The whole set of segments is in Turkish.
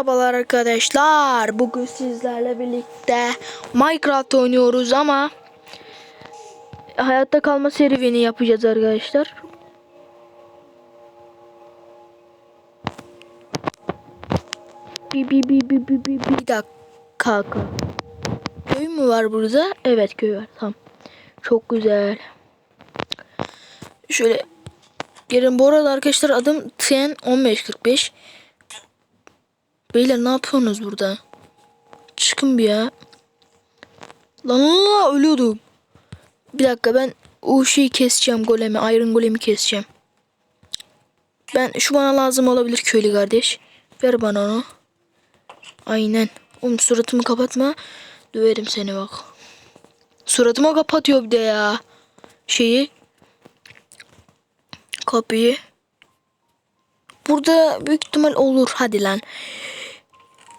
Merhabalar arkadaşlar. Bugün sizlerle birlikte Minecraft oynuyoruz ama hayatta kalma serüveni yapacağız arkadaşlar. Bir bir bir bir bir bir, bir dakika. Köy mü var burada? Evet köy var. Tamam. Çok güzel. Şöyle gelin bu arada arkadaşlar adım Tien 1545. Beyler ne yapıyorsunuz burada? Çıkın bir ya. Lan lan ölüyordum. Bir dakika ben o şeyi keseceğim golemi. Iron golemi keseceğim. Ben şu bana lazım olabilir köylü kardeş. Ver bana onu. Aynen. Oğlum suratımı kapatma. Döverim seni bak. Suratıma kapatıyor bir de ya. Şeyi. Kapıyı. Burada büyük ihtimal olur. Hadi lan.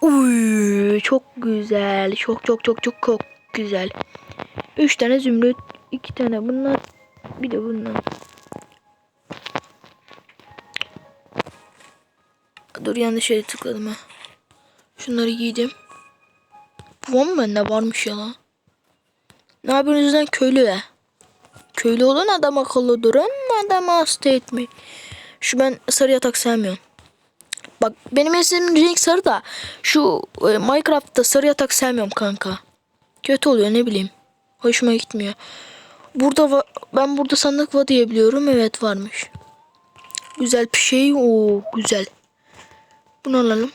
Uy, çok güzel. Çok çok çok çok çok güzel. Üç tane zümrüt, iki tane bunlar, bir de bunlar. Dur yanlış yere tıkladım ha. Şunları giydim. Bu mu bende varmış ya lan? Ne yapıyorsunuz lan köylü ya? Köylü olan adam akıllı durun, adam hasta etmeyin. Şu ben sarı yatak sevmiyorum. Bak benim eserim renk sarı da şu e, Minecraft'ta sarı yatak sevmiyorum kanka. Kötü oluyor ne bileyim. Hoşuma gitmiyor. Burada ben burada sandık var diye biliyorum. Evet varmış. Güzel bir şey. Oo güzel. Bunu alalım.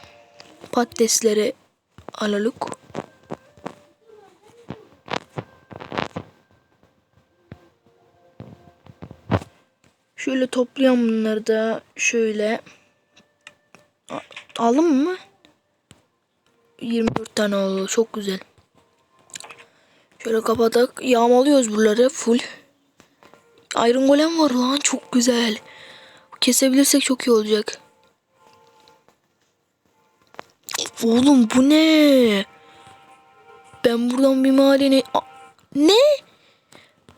Patatesleri alalım. Şöyle toplayalım bunları da şöyle. Aldım mı? 24 tane oldu. Çok güzel. Şöyle kapatak. Yağmalıyoruz buraları full. Iron Golem var lan. Çok güzel. Kesebilirsek çok iyi olacak. Oğlum bu ne? Ben buradan bir. A- Ne?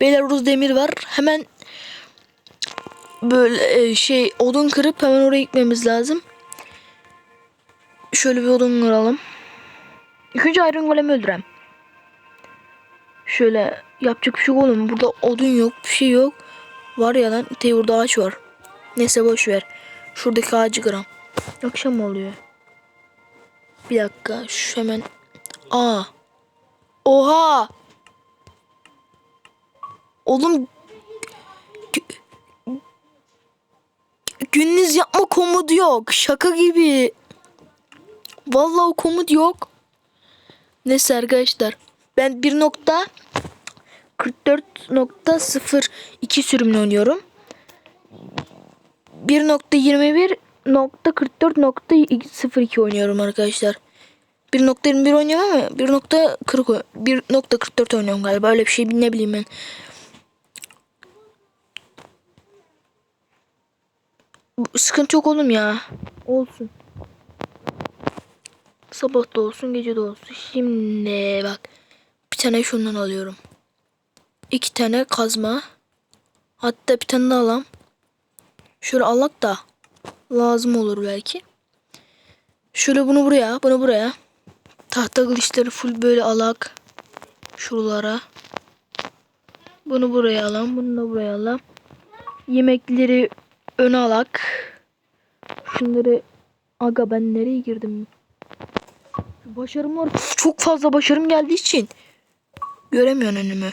Orada demir var. Hemen böyle e, şey odun kırıp hemen oraya gitmemiz lazım. Şöyle bir odun kıralım. İlk önce Iron Golem'i öldürem. Şöyle yapacak bir şey oğlum. Burada odun yok, bir şey yok. Var ya lan, te burada ağaç var. Neyse boş ver. Şuradaki ağacı kıram. Akşam oluyor. Bir dakika, şu hemen. Aa. Oha. Oğlum Gündüz yapma komodu yok. Şaka gibi. Vallahi o komut yok. Neyse arkadaşlar. Ben 1.44.02 sürümle oynuyorum. 1.21.44.02 oynuyorum arkadaşlar. 1.21 oynuyorum ama 1.40 1.44 oynuyorum galiba. Öyle bir şey ne bileyim ben. Sıkıntı yok oğlum ya. Olsun. Sabah da olsun gece de olsun. Şimdi bak. Bir tane şundan alıyorum. İki tane kazma. Hatta bir tane daha alalım. Şöyle alak da lazım olur belki. Şöyle bunu buraya, bunu buraya. Tahta kılıçları full böyle alak. Şuralara. Bunu buraya alalım, bunu da buraya alalım. Yemekleri öne alak. Şunları aga ben nereye girdim? Başarım var. Çok fazla başarım geldiği için göremiyorsun önümü.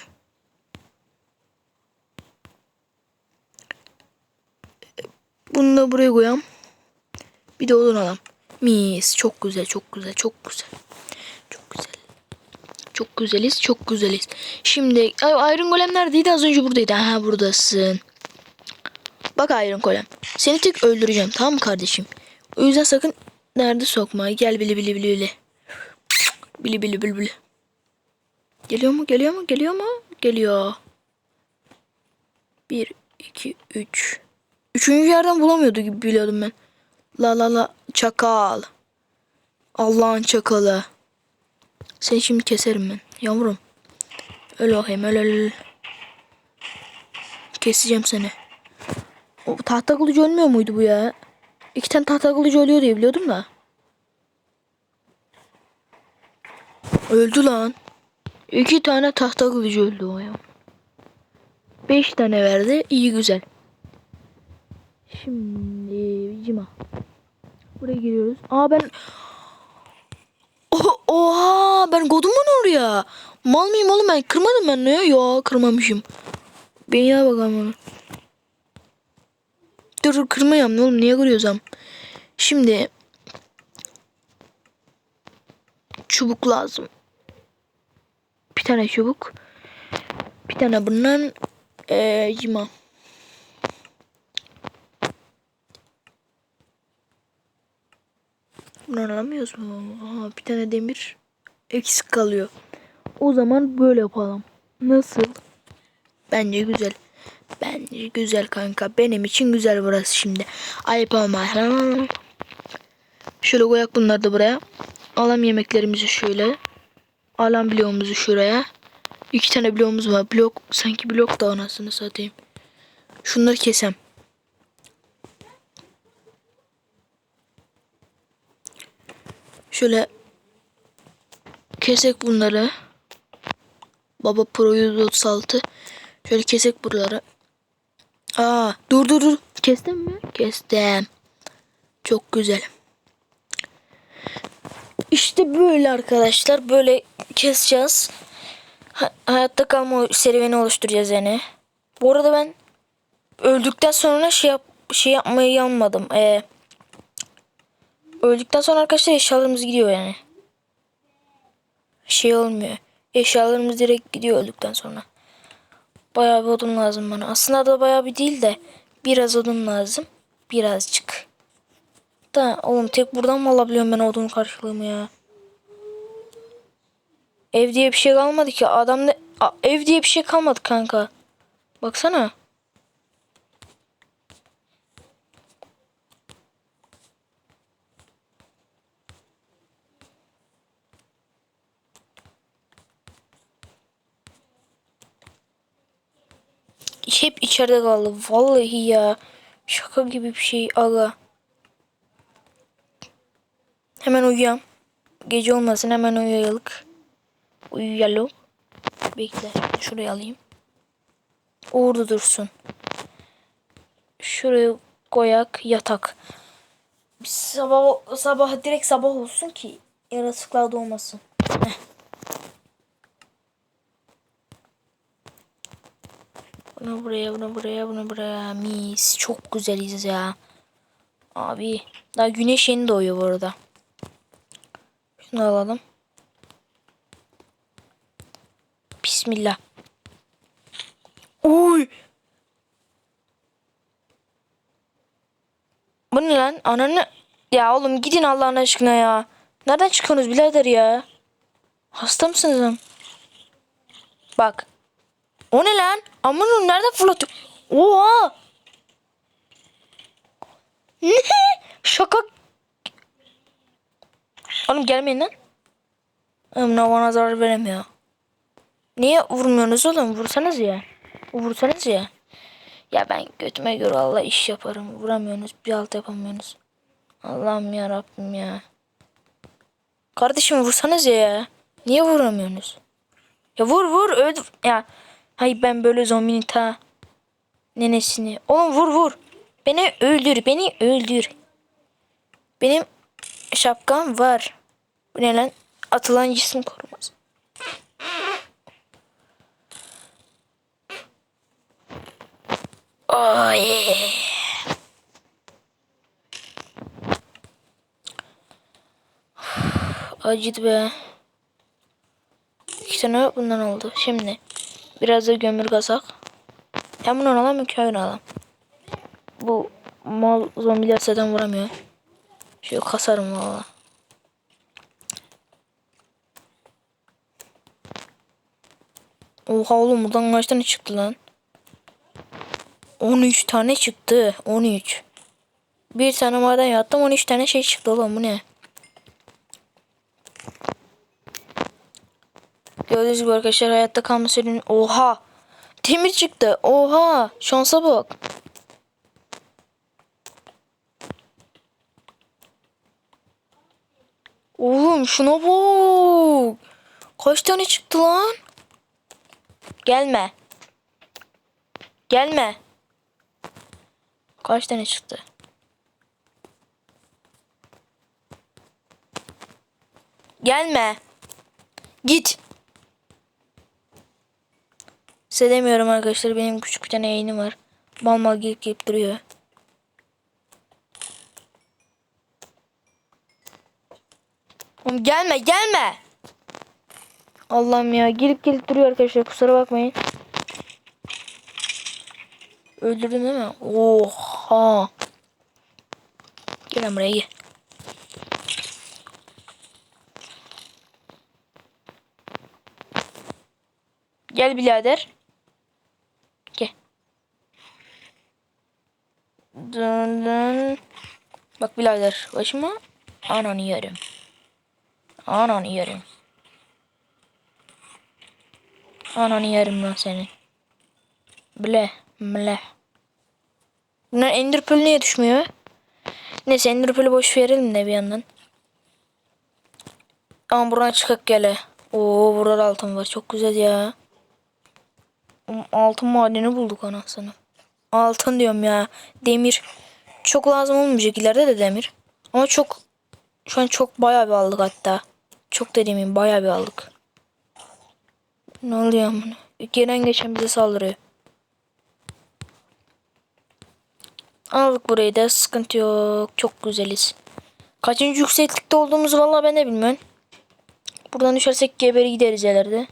Bunu da buraya koyalım. Bir de odun alalım. Mis. Çok güzel, çok güzel, çok güzel. Çok güzel. Çok güzeliz, çok güzeliz. Şimdi Iron Golem neredeydi? Az önce buradaydı. Ha buradasın. Bak Iron Golem. Seni tek öldüreceğim tamam mı kardeşim? O yüzden sakın nerede sokma. Gel bili bili bili bili. Bili bili bili bili. Geliyor mu? Geliyor mu? Geliyor mu? Geliyor. Bir, iki, üç. Üçüncü yerden bulamıyordu gibi biliyordum ben. La la la çakal. Allah'ın çakalı. Seni şimdi keserim ben. Yavrum. Öl bakayım öl. öl. Keseceğim seni. O tahta kılıcı ölmüyor muydu bu ya? İki tane tahta kılıcı ölüyor diye biliyordum da. Öldü lan. İki tane tahta kılıcı öldü o ya. Beş tane verdi. İyi güzel. Şimdi cima. Buraya giriyoruz. Aa ben... Oh, oha ben kodum mu oraya? Mal mıyım oğlum ben? Kırmadım ben ne? Yo kırmamışım. Ben ya bakalım onu. Dur dur kırmayayım ne oğlum niye kırıyorsam. Şimdi çubuk lazım. Bir tane çubuk. Bir tane bundan ee, cima. Bunu alamıyoruz mu? Aha, bir tane demir eksik kalıyor. O zaman böyle yapalım. Nasıl? Bence güzel. Bence güzel kanka. Benim için güzel burası şimdi. Ayıp ama. Şöyle koyak bunları da buraya. Alam yemeklerimizi şöyle. Alam bloğumuzu şuraya. İki tane bloğumuz var. Blok sanki blok da anasını satayım. Şunları kesem. Şöyle kesek bunları. Baba Pro 136. Şöyle kesek buraları. Aa dur dur dur. Kestin mi? Kestim. Çok güzel. İşte böyle arkadaşlar. Böyle keseceğiz. Ha- hayatta kalma serüveni oluşturacağız yani. Bu arada ben öldükten sonra şey yap şey yapmayı yanmadım. Ee, öldükten sonra arkadaşlar eşyalarımız gidiyor yani. Şey olmuyor. Eşyalarımız direkt gidiyor öldükten sonra. Bayağı bir odun lazım bana. Aslında da bayağı bir değil de biraz odun lazım. Birazcık. Da oğlum tek buradan mı alabiliyorum ben odun karşılığımı ya? Ev diye bir şey kalmadı ki. Adam ne? A- ev diye bir şey kalmadı kanka. Baksana. Hep içeride kaldı. Vallahi ya. Şaka gibi bir şey aga. Hemen uyuyam. Gece olmasın hemen uyuyalım. Uyuyalım. Bekle. Şuraya alayım. Orada dursun. Şuraya koyak yatak. Biz sabah sabah direkt sabah olsun ki yaratıklar da olmasın. Bunu buraya, bunu buraya, bunu buraya. Mis. Çok güzeliz ya. Abi. Daha güneş yeni doğuyor bu arada. Şunu alalım. Bismillah. Uy. Bu ne lan? Ananı... Ya oğlum gidin Allah'ın aşkına ya. Nereden çıkıyorsunuz birader ya? Hasta mısınız lan? Bak. O ne lan? Aman nereden fırlatıyor? Oha! Ne? Şaka. Oğlum gelmeyin lan. Ne bana zarar veremiyor. Niye vurmuyorsunuz oğlum? Vursanız ya. Vursanız ya. Ya ben götüme göre Allah iş yaparım. Vuramıyorsunuz. Bir alt yapamıyorsunuz. Allah'ım ya Rabbim ya. Kardeşim vursanız ya. Niye vuramıyorsunuz? Ya vur vur öldür. Ya. Hay ben böyle zombinin ta nenesini. Oğlum vur vur. Beni öldür. Beni öldür. Benim şapkam var. Bu ne lan? Atılan cisim koruması. Ay. Acıdı be. İki tane bundan oldu. Şimdi biraz da gömür kazak. Hem bunu alalım hem köyünü alalım. Bu mal zombiler zaten vuramıyor. Şöyle kasarım valla. Oha oğlum buradan kaç tane çıktı lan? 13 tane çıktı. 13. Bir tane maden yattım 13 tane şey çıktı oğlum bu ne? Gördüğünüz gibi arkadaşlar hayatta kalma serinin oha demir çıktı oha şansa bak. Oğlum şuna bak. Kaç tane çıktı lan? Gelme. Gelme. Kaç tane çıktı? Gelme. Git. Size demiyorum arkadaşlar. Benim küçük bir tane yayınım var. Mal mal gelip gelip duruyor. Oğlum gelme gelme. Allah'ım ya gelip gelip duruyor arkadaşlar kusura bakmayın. Öldürdün değil mi? Oha. Gel lan gel. Gel birader. Gel. Dın dın. Bak birader başıma ananı yerim. Ananı yerim. Ananı yerim lan seni. Ble. Ble. Bunlar Ender Pearl niye düşmüyor? Neyse Ender Pearl'ü boş verelim de bir yandan. Ama buradan çıkıp gele. Oo burada da altın var. Çok güzel ya. Altın madeni bulduk anasını. Altın diyorum ya. Demir. Çok lazım olmayacak ileride de demir. Ama çok şu an çok bayağı bir aldık hatta. Çok da demeyeyim bayağı bir aldık. Ne oluyor amına? Gelen geçen bize saldırıyor. Aldık burayı da sıkıntı yok. Çok güzeliz. Kaçıncı yükseklikte olduğumuzu vallahi ben de bilmiyorum. Buradan düşersek geberi gideriz ileride.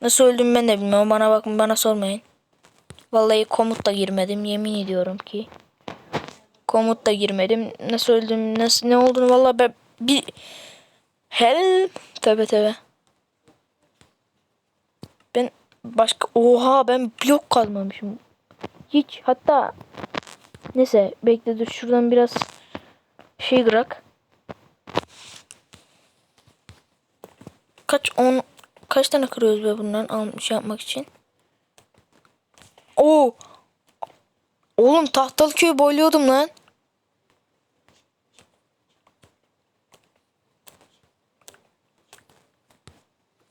Nasıl öldüm ben de bilmiyorum. Bana bakın bana sormayın. Vallahi komut da girmedim. Yemin ediyorum ki. Komut da girmedim. Nasıl öldüm nasıl ne olduğunu vallahi ben bir Hel tövbe tövbe. Başka oha ben blok kazmamışım. Hiç hatta neyse bekle dur şuradan biraz şey kırak. Kaç on kaç tane kırıyoruz be bundan almış yapmak için? Oo. Oğlum tahtalı köyü boyluyordum lan.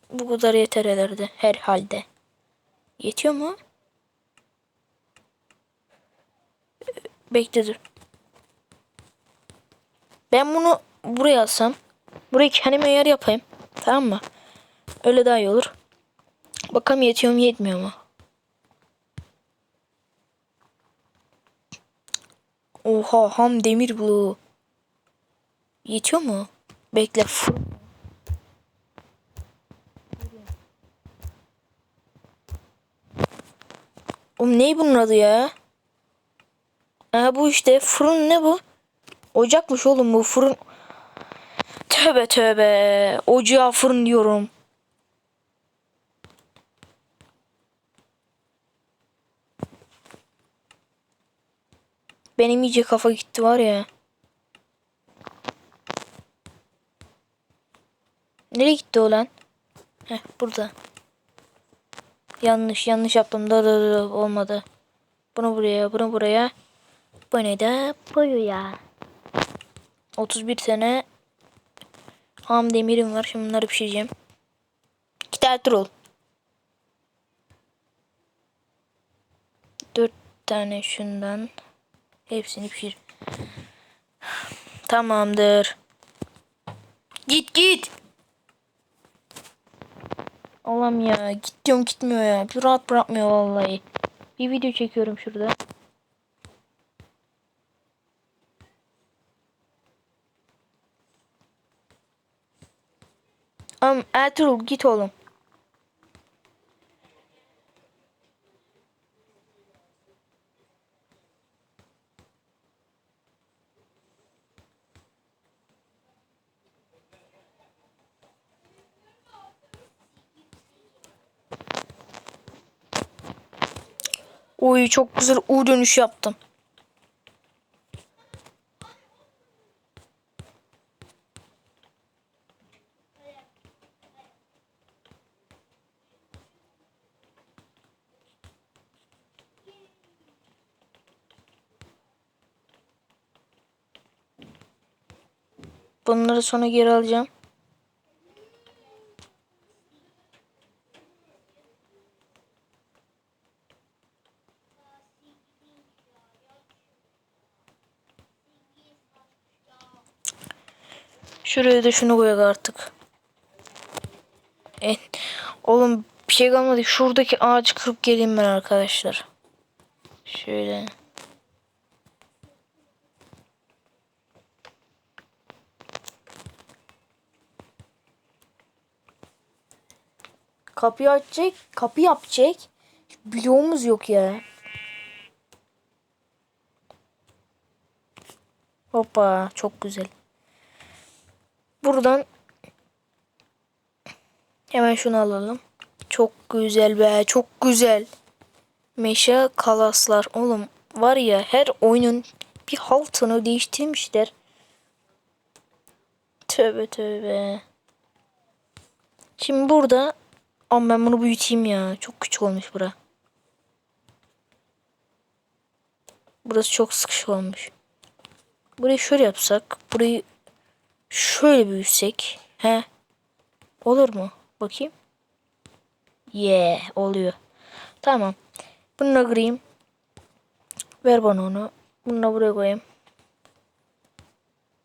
Bu kadar yeter herhalde. Herhalde. Yetiyor mu? Bekle dur. Ben bunu buraya alsam. Burayı kendime yer yapayım. Tamam mı? Öyle daha iyi olur. Bakalım yetiyor mu yetmiyor mu? Oha ham demir bu. Yetiyor mu? Bekle. Oğlum ne bunun adı ya? Ha bu işte fırın ne bu? Ocakmış oğlum bu fırın. Tövbe tövbe. Ocağa fırın diyorum. Benim iyice kafa gitti var ya. Nereye gitti o lan? Heh burada. Yanlış yanlış yaptım. Da, da, da, olmadı. Bunu buraya bunu buraya. Bu ne de buraya. 31 tane ham demirim var. Şimdi bunları pişireceğim. İki tane troll. Dört tane şundan. Hepsini pişir. Tamamdır. Git git. Allah'ım ya. Git diyorum gitmiyor ya. Bir rahat bırakmıyor vallahi. Bir video çekiyorum şurada. Am Ertuğrul git oğlum. Oy çok güzel U dönüş yaptım. Bunları sonra geri alacağım. Şuraya da şunu koyak artık. En, oğlum bir şey kalmadı. Şuradaki ağacı kırıp geleyim ben arkadaşlar. Şöyle. Kapıyı açacak, kapı yapacak. Bloğumuz yok ya. Hoppa, çok güzel. Buradan hemen şunu alalım. Çok güzel be, çok güzel. Meşe kalaslar. Oğlum var ya her oyunun bir haltını değiştirmişler. Tövbe tövbe. Şimdi burada ama ben bunu büyüteyim ya. Çok küçük olmuş bura. Burası çok sıkışık olmuş. Burayı şöyle yapsak. Burayı şöyle büyütsek. He. Olur mu? Bakayım. Yeah. Oluyor. Tamam. Bunu kırayım. Ver bana onu. Bunu da buraya koyayım.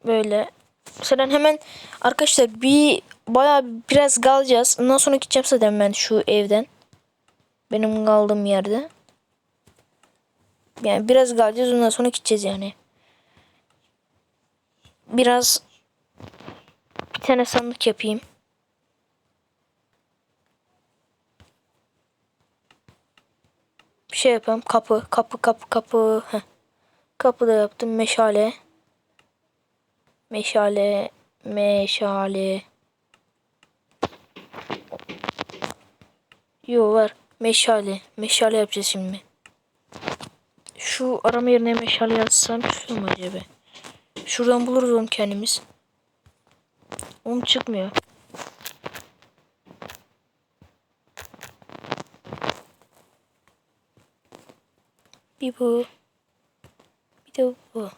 Böyle. Mesela hemen arkadaşlar bir bayağı biraz kalacağız. Ondan sonra gideceğim zaten ben şu evden. Benim kaldığım yerde. Yani biraz kalacağız ondan sonra gideceğiz yani. Biraz bir tane sandık yapayım. Bir şey yapayım. Kapı, kapı, kapı, kapı. Kapı da yaptım. Meşale. Meşale, meşale. Yo var. Meşale. Meşale yapacağız şimdi. Şu arama yerine meşale yazsam şu mu acaba? Şuradan buluruz onu kendimiz. Onu çıkmıyor. Bir bu. Bir de bu.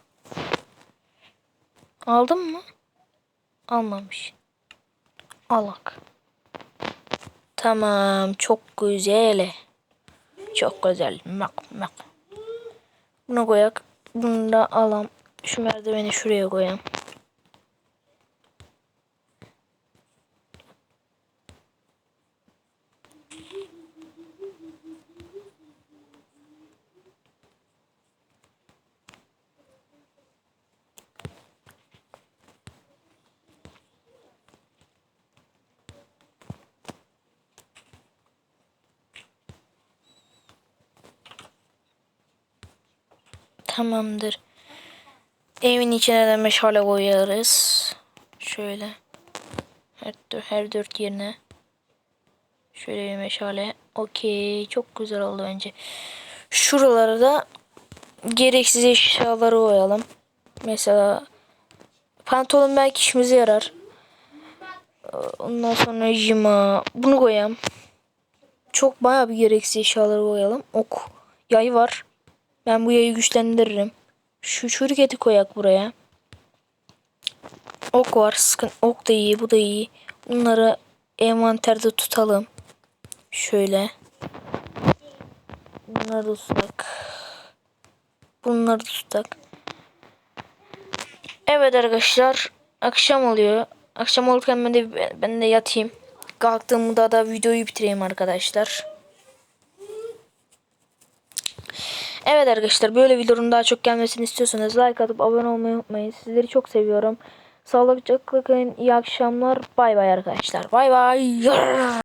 Aldın mı? Almamış. Alak. Tamam. Çok güzel. Çok güzel. Mak mak. Bunu koyak. Bunu da alam. Şu merdiveni şuraya koyayım. Tamamdır. Evin içine de meşale koyarız. Şöyle. Her, her dört yerine. Şöyle bir meşale. Okey. Çok güzel oldu bence. Şuralara da gereksiz eşyaları koyalım. Mesela pantolon belki işimize yarar. Ondan sonra jima. Bunu koyalım. Çok bayağı bir gereksiz eşyaları koyalım. Ok. Yay var. Ben bu yayı güçlendiririm. Şu şuriketi koyak buraya. Ok var. Sıkın. Ok da iyi. Bu da iyi. Bunları envanterde tutalım. Şöyle. Bunları da tutak. Bunları da tutak. Evet arkadaşlar. Akşam oluyor. Akşam olurken ben de, ben de yatayım. Kalktığımda da videoyu bitireyim arkadaşlar. Evet arkadaşlar böyle videoların daha çok gelmesini istiyorsanız like atıp abone olmayı unutmayın. Sizleri çok seviyorum. Sağlıcakla kalın. İyi akşamlar. Bay bay arkadaşlar. Bay bay.